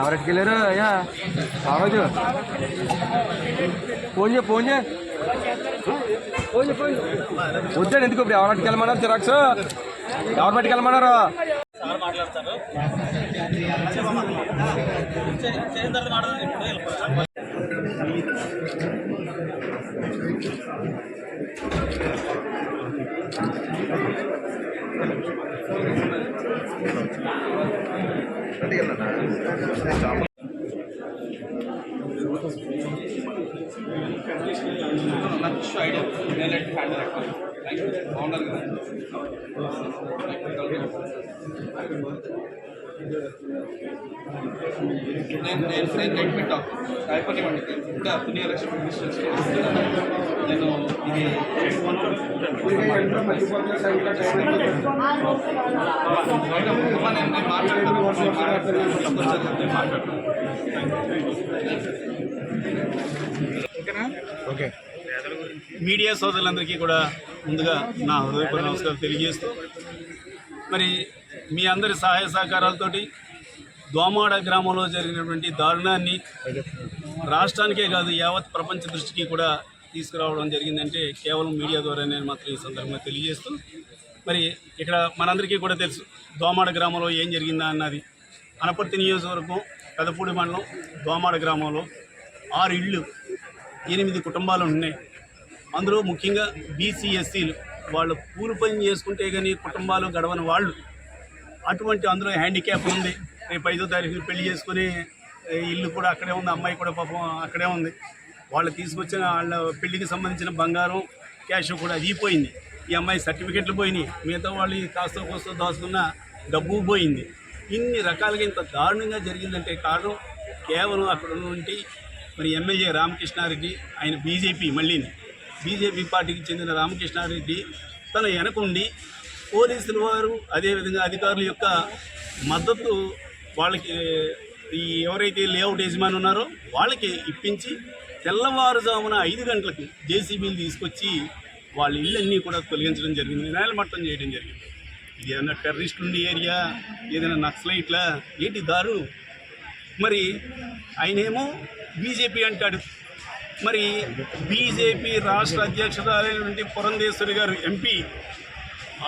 ఎవరెట్టుకు వెళ్ళారు? అయ్యా రావద్దు ఫోన్ చేయ ఫోన్ చేయ. వద్దండి ఎందుకు ఇప్పుడు? ఎవరింటికి వెళ్ళమన్నారు జిరాక్స్? ఎవరి వెళ్ళమన్నారు? సార్ మాట్లాడతారు. చే- ఐడియా నేను హ్యాండిల్ బాగున్నారు కదా నేను నేను నేను అడ్మిట్ అయిపోయివ్వండి ఇంకా పుణ్య లక్ష్మి మినిస్టర్స్ నేను ఇది అమ్మా, నేను నేను మాట్లాడతాను నేను మాట్లాడతాను ఓకే. మీడియా సోదరులందరికీ కూడా ముందుగా నా హృదయపూర్వ నమస్కారం తెలియజేస్తూ మరి మీ అందరి సహాయ సహకారాలతోటి దోమాడ గ్రామంలో జరిగినటువంటి దారుణాన్ని రాష్ట్రానికే కాదు యావత్ ప్రపంచ దృష్టికి కూడా తీసుకురావడం జరిగిందంటే కేవలం మీడియా ద్వారా నేను మాత్రం ఈ సందర్భంగా తెలియజేస్తూ మరి ఇక్కడ మనందరికీ కూడా తెలుసు దోమాడ గ్రామంలో ఏం జరిగిందా అన్నది. అనపర్తి నియోజకవర్గం పెదపూడి మండలం దోమాడ గ్రామంలో ఆరు ఇళ్ళు ఎనిమిది కుటుంబాలు ఉన్నాయి. అందులో ముఖ్యంగా బీసీ ఎస్సీలు వాళ్ళు కూలి పని చేసుకుంటే కానీ కుటుంబాలు గడవని వాళ్ళు అటువంటి అందులో హ్యాండిక్యాప్ ఉంది. రేపు ఐదో తారీఖు పెళ్ళి చేసుకుని ఇల్లు కూడా అక్కడే ఉంది అమ్మాయి కూడా పాపం అక్కడే ఉంది. వాళ్ళు తీసుకొచ్చిన వాళ్ళ పెళ్ళికి సంబంధించిన బంగారం క్యాష్ కూడా అది పోయింది. ఈ అమ్మాయి సర్టిఫికెట్లు పోయినాయి. మిగతా వాళ్ళు ఈ కాస్త కోస్త దాచుకున్న డబ్బు పోయింది. ఇన్ని రకాలుగా ఇంత దారుణంగా జరిగిందంటే కారణం కేవలం అక్కడ ఉన్నటువంటి మరి ఎమ్మెల్యే రామకృష్ణారెడ్డి ఆయన బీజేపీ మళ్ళీని. బీజేపీ పార్టీకి చెందిన రామకృష్ణారెడ్డి తన వెనకుండి పోలీసుల వారు అదేవిధంగా అధికారుల యొక్క మద్దతు వాళ్ళకి ఈ ఎవరైతే లేఅవుట్ యజమాని ఉన్నారో వాళ్ళకి ఇప్పించి తెల్లవారుజామున ఐదు గంటలకు జేసీబీలు తీసుకొచ్చి వాళ్ళ ఇళ్ళన్నీ కూడా తొలగించడం జరిగింది. నేలమట్టం చేయడం జరిగింది. ఇది ఏదైనా టెర్రరిస్ట్ ఉండే ఏరియా ఏదైనా నక్సలైట్లా? ఏంటి దారుణం మరి ఆయనేమో బీజేపీ అంటాడు. మరి బీజేపీ రాష్ట్ర అధ్యక్షురాలైనటువంటి పురంధేశ్వరి గారు ఎంపీ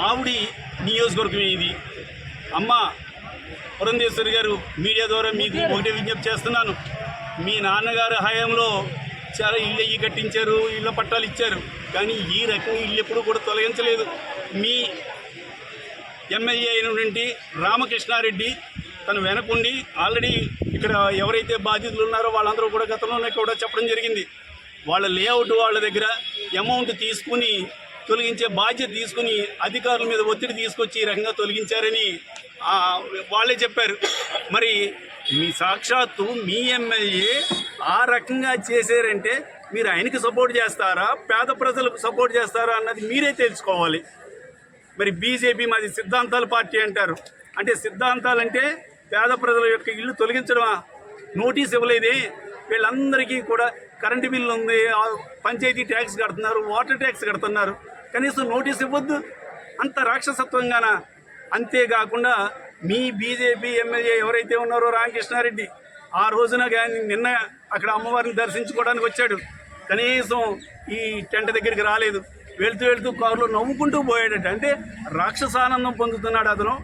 ఆవిడి నియోజకవర్గం ఇది. అమ్మ పురంధేశ్వరి గారు మీడియా ద్వారా మీకు ఒకటే విజ్ఞప్తి చేస్తున్నాను. మీ నాన్నగారు హయాంలో చాలా ఇళ్ళు అయ్యి కట్టించారు ఇళ్ళ పట్టాలు ఇచ్చారు. కానీ ఈ రకంగా ఇల్లు ఎప్పుడు కూడా తొలగించలేదు. మీ ఎమ్మెల్యే అయినటువంటి రామకృష్ణారెడ్డి తను వెనకుండి ఆల్రెడీ ఇక్కడ ఎవరైతే బాధితులు ఉన్నారో వాళ్ళందరూ కూడా గతంలోనే కూడా చెప్పడం జరిగింది. వాళ్ళ లేఅవుట్ వాళ్ళ దగ్గర అమౌంట్ తీసుకుని తొలగించే బాధ్యత తీసుకుని అధికారుల మీద ఒత్తిడి తీసుకొచ్చి ఈ రకంగా తొలగించారని వాళ్ళే చెప్పారు. మరి మీ సాక్షాత్తు మీ ఎమ్మెల్యే ఆ రకంగా చేశారంటే మీరు ఆయనకి సపోర్ట్ చేస్తారా? పేద ప్రజలకు సపోర్ట్ చేస్తారా అన్నది మీరే తెలుసుకోవాలి. మరి బీజేపీ మాది సిద్ధాంతాల పార్టీ అంటారు. అంటే సిద్ధాంతాలంటే పేద ప్రజల యొక్క ఇల్లు తొలగించడమా? నోటీస్ ఇవ్వలేదే. వీళ్ళందరికీ కూడా కరెంటు బిల్లు ఉంది పంచాయతీ ట్యాక్స్ కడుతున్నారు వాటర్ ట్యాక్స్ కడుతున్నారు. కనీసం నోటీస్ ఇవ్వద్దు. అంత రాక్షసత్వంగాన? అంతేకాకుండా మీ బీజేపీ ఎమ్మెల్యే ఎవరైతే ఉన్నారో రామకృష్ణారెడ్డి ఆ రోజున కానీ నిన్న అక్కడ అమ్మవారిని దర్శించుకోవడానికి వచ్చాడు. కనీసం ఈ టెంట్ దగ్గరికి రాలేదు. వెళ్తూ వెళ్తూ కారులో నవ్వుకుంటూ పోయాడట. అంటే రాక్షసానందం పొందుతున్నాడు అతను.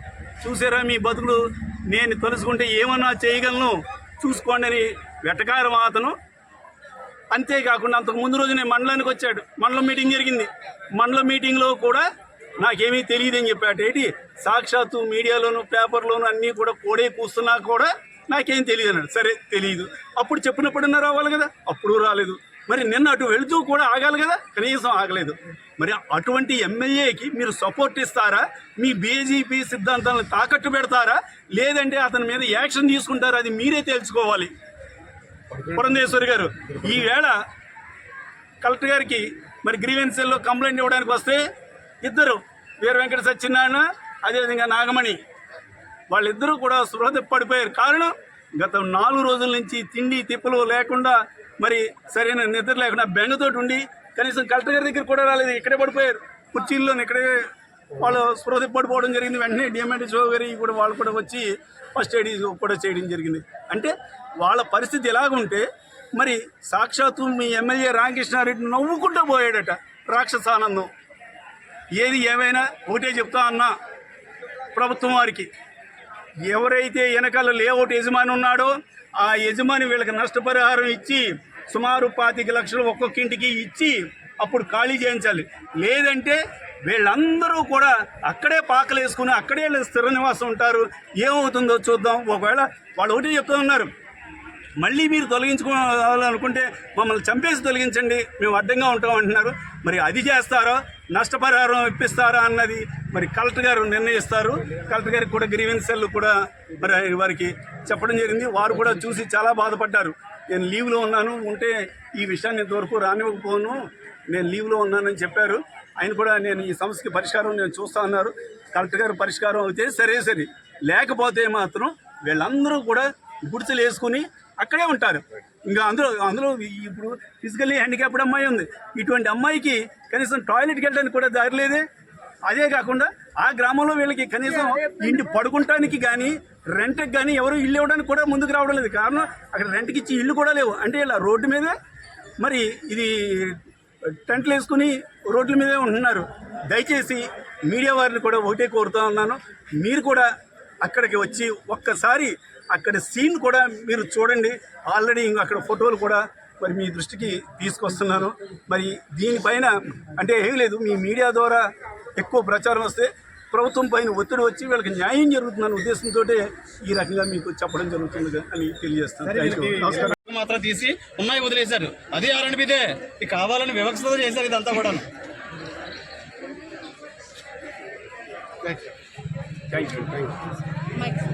చూసారా మీ బతుకులు? నేను తలుసుకుంటే ఏమన్నా చేయగలను? చూసుకోండి అని వెటకారం అతను. అంతేకాకుండా అంతకు ముందు రోజు నేను మండలానికి వచ్చాడు. మండలం మీటింగ్ జరిగింది. మండలం మీటింగ్లో కూడా నాకేమీ తెలియదని చెప్పాడు. ఏంటి? సాక్షాత్తు మీడియాలోను పేపర్లోను అన్నీ కూడా కోడే కూస్తున్నా కూడా నాకేం తెలియదు అన్నాడు. సరే తెలియదు అప్పుడు చెప్పినప్పుడన్నా రావాలి కదా? అప్పుడు రాలేదు. మరి నిన్న అటు వెళుతూ కూడా ఆగాలి కదా? కనీసం ఆగలేదు. మరి అటువంటి ఎమ్మెల్యేకి మీరు సపోర్ట్ ఇస్తారా? మీ బీజేపీ సిద్ధాంతాలను తాకట్టు పెడతారా? లేదంటే అతని మీద యాక్షన్ తీసుకుంటారా? అది మీరే తెలుసుకోవాలి. పురంధేశ్వరి గారు ఈవేళ కలెక్టర్ గారికి మరి గ్రీవెన్సీల్లో కంప్లైంట్ ఇవ్వడానికి వస్తే ఇద్దరు వీర వెంకట సత్యనారాయణ అదేవిధంగా నాగమణి వాళ్ళిద్దరూ కూడా స్పృహ పడిపోయారు. కారణం గత నాలుగు రోజుల నుంచి తిండి తిప్పలు లేకుండా మరి సరైన నిద్ర లేకుండా బెంగతోటి ఉండి కనీసం కలెక్టర్ గారి దగ్గర కూడా రాలేదు ఇక్కడే పడిపోయారు. కుర్చీల్లో ఇక్కడే వాళ్ళు స్పృహ పడిపోవడం జరిగింది. వెంటనే డిఎంఎడ్ఓ గారి కూడా వాళ్ళు కూడా వచ్చి ఫస్ట్ ఎయిడ్ కూడా చేయడం జరిగింది. అంటే వాళ్ళ పరిస్థితి ఎలాగుంటే మరి సాక్షాత్తు మీ ఎమ్మెల్యే రామకృష్ణారెడ్డి నవ్వుకుంటూ పోయాడట రాక్షసానందం ఏది ఏమైనా ఒకటే చెప్తా అన్నా ప్రభుత్వం వారికి. ఎవరైతే వెనకాల లేఅవుట్ యజమాని ఉన్నాడో ఆ యజమాని వీళ్ళకి నష్టపరిహారం ఇచ్చి సుమారు పాతిక లక్షలు ఒక్కొక్క ఇంటికి ఇచ్చి అప్పుడు ఖాళీ చేయించాలి. లేదంటే వీళ్ళందరూ కూడా అక్కడే పాకలు వేసుకుని అక్కడే స్థిర నివాసం ఉంటారు. ఏమవుతుందో చూద్దాం. ఒకవేళ వాళ్ళు ఒకటి చెప్తూ ఉన్నారు. మళ్ళీ మీరు తొలగించుకోవాలనుకుంటే మమ్మల్ని చంపేసి తొలగించండి. మేము అడ్డంగా ఉంటాం అంటున్నారు. మరి అది చేస్తారో? నష్టపరిహారం ఇప్పిస్తారా అన్నది మరి కలెక్టర్ గారు నిర్ణయిస్తారు. కలెక్టర్ గారికి కూడా గ్రీవెన్సెల్ కూడా మరి వారికి చెప్పడం జరిగింది. వారు కూడా చూసి చాలా బాధపడ్డారు. నేను లీవ్లో ఉన్నాను. ఉంటే ఈ విషయాన్ని ఇంతవరకు రానివ్వకపోను. నేను లీవ్లో ఉన్నానని చెప్పారు. ఆయన కూడా నేను ఈ సమస్యకి పరిష్కారం నేను చూస్తా అన్నారు. కలెక్టర్ గారు పరిష్కారం అయితే సరే సరే. లేకపోతే మాత్రం వీళ్ళందరూ కూడా గుడిసెలు వేసుకుని అక్కడే ఉంటారు. ఇంకా అందులో అందులో ఇప్పుడు ఫిజికల్లీ హ్యాండిక్యాప్డ్ అమ్మాయి ఉంది. ఇటువంటి అమ్మాయికి కనీసం టాయిలెట్కి వెళ్ళడానికి కూడా దారి లేదే. అదే కాకుండా ఆ గ్రామంలో వీళ్ళకి కనీసం ఇంటి పడుకుంటానికి కానీ రెంట్కి కానీ ఎవరు ఇల్లు ఇవ్వడానికి కూడా ముందుకు రావడం లేదు. కారణం అక్కడ రెంట్కి ఇచ్చి ఇల్లు కూడా లేవు. అంటే ఇలా రోడ్డు మీద మరి ఇది టెంట్లు వేసుకుని రోడ్ల మీదే ఉంటున్నారు. దయచేసి మీడియా వారిని కూడా ఒకటే కోరుతా ఉన్నాను. మీరు కూడా అక్కడికి వచ్చి ఒక్కసారి అక్కడ సీన్ కూడా మీరు చూడండి. ఆల్రెడీ ఇంకా అక్కడ ఫోటోలు కూడా మరి మీ దృష్టికి తీసుకొస్తున్నాను. మరి దీనిపైన అంటే ఏం లేదు. మీ మీడియా ద్వారా ఎక్కువ ప్రచారం వస్తే ప్రభుత్వం పైన ఒత్తిడి వచ్చి వీళ్ళకి న్యాయం జరుగుతుందన్న ఉద్దేశంతో ఈ రకంగా మీకు చెప్పడం జరుగుతుంది అని తెలియజేస్తాను. మాత్రం తీసి ఉన్నాయి వదిలేశారు. అది ఆర్ఎండ్బిదే ఇది కావాలని వివక్షతో చేశారు ఇదంతా కూడా థ్యాంక్ యూ థ్యాంక్ యూ